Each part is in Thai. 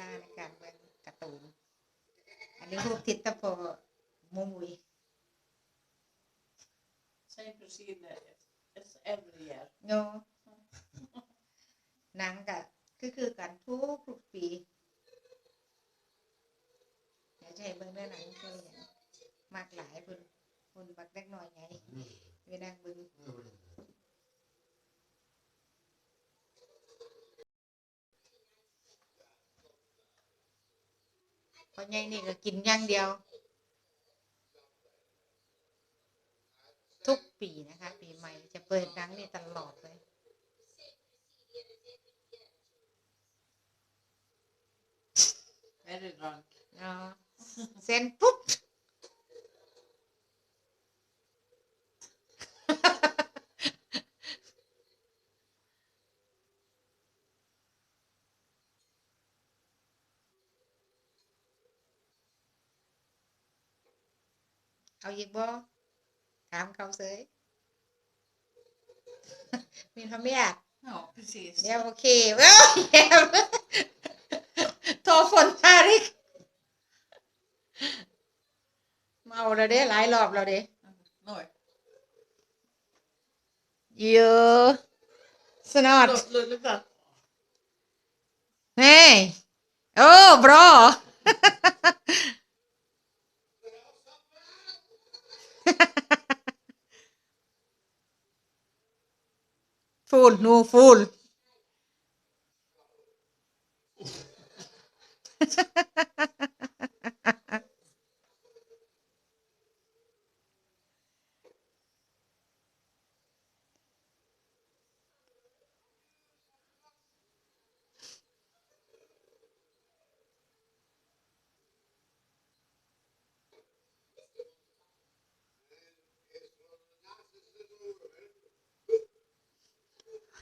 ลาในการเบิ่งการ์ตูนอันนี้รูปทิศตะโพมุมุย Same procedure. It's every year. โยหนังก็คือคือกันทุกทุกปีเดี๋ยวจะให้เบิ่งได้หนังคืออย่างมากหลายคุณคุณบักเล็กน้อยไงไปนั่งเบิ่ง พอใหญ่นี่ก็กินอย่างเดียว ทุกปีนะคะ ปีใหม่จะเปิดหนังนี่ตลอดเลย Very drunk. อ๋อเซ็นปุ๊บ เอาอีกบ่ถามเขาเสยมีทำไม่อยาก Ja, precis. เดี๋ยวโอเคเว้ยแย่โทรฝนทาริกเมาแล้วเด้หลายรอบแล้วเด้ Noi. เยอะสนอด Look, look, look that. เฮ้ยโอ้บรอ fool, no fool.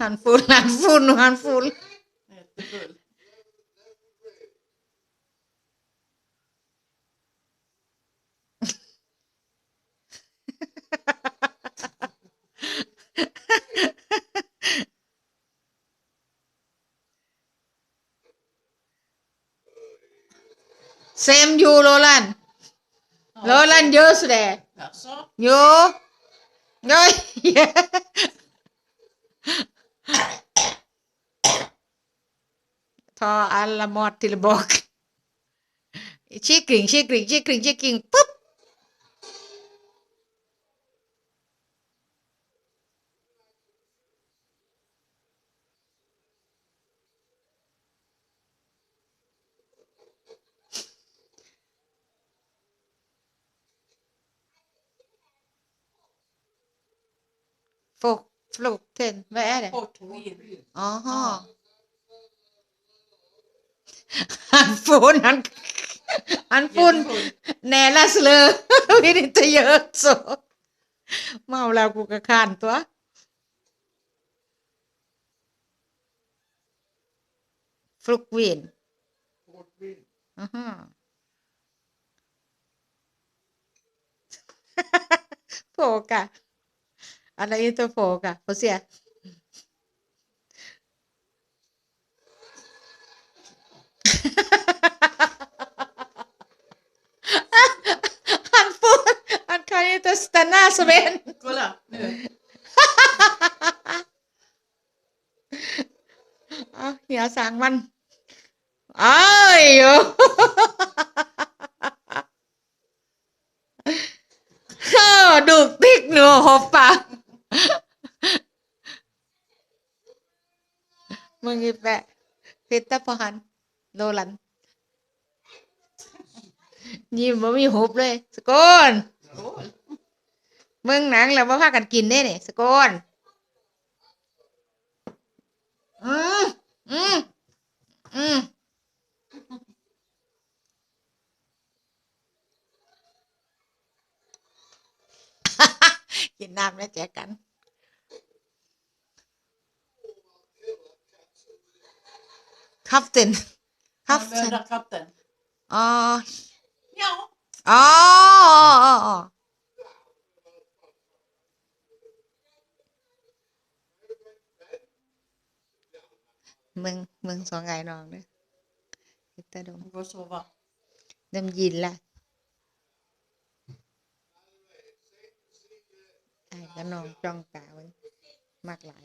Han full, han full och han full. Jättefull. Xem vô lô lan Lô lan vô rồi đè. Vô Ta alla mat tillbaka. Kyckling, kyckling, kyckling, kyckling. Pupp! Phục floten, vad är det? Portvin. Aha. Han får, han, han får Jättefull. näla slö. Vill inte göra så. เมาแล้วกูก็ขานตัว ฟลุกวิน Portvin. อือฮึโฟกะ alla egen förmåga. Får se. han, får, han kan ju inte stanna som en. Kolla nu. ah, jag sang man. Aj! Oh. oh, được tiếc nửa. 2018 Peta Pahan Nolan ยิ้มบ่มีหุบเลย สกลเมืองหนังแล้วว่าพากันกินได้เนี่ยสกลอืมอืมอืมกินน้ำแล้วแจกกัน งน้องเนี่ยตาดม Gå och sova. ดมยินล่ะไอ้ายก็น้องจ้องตาไว้มากหลาย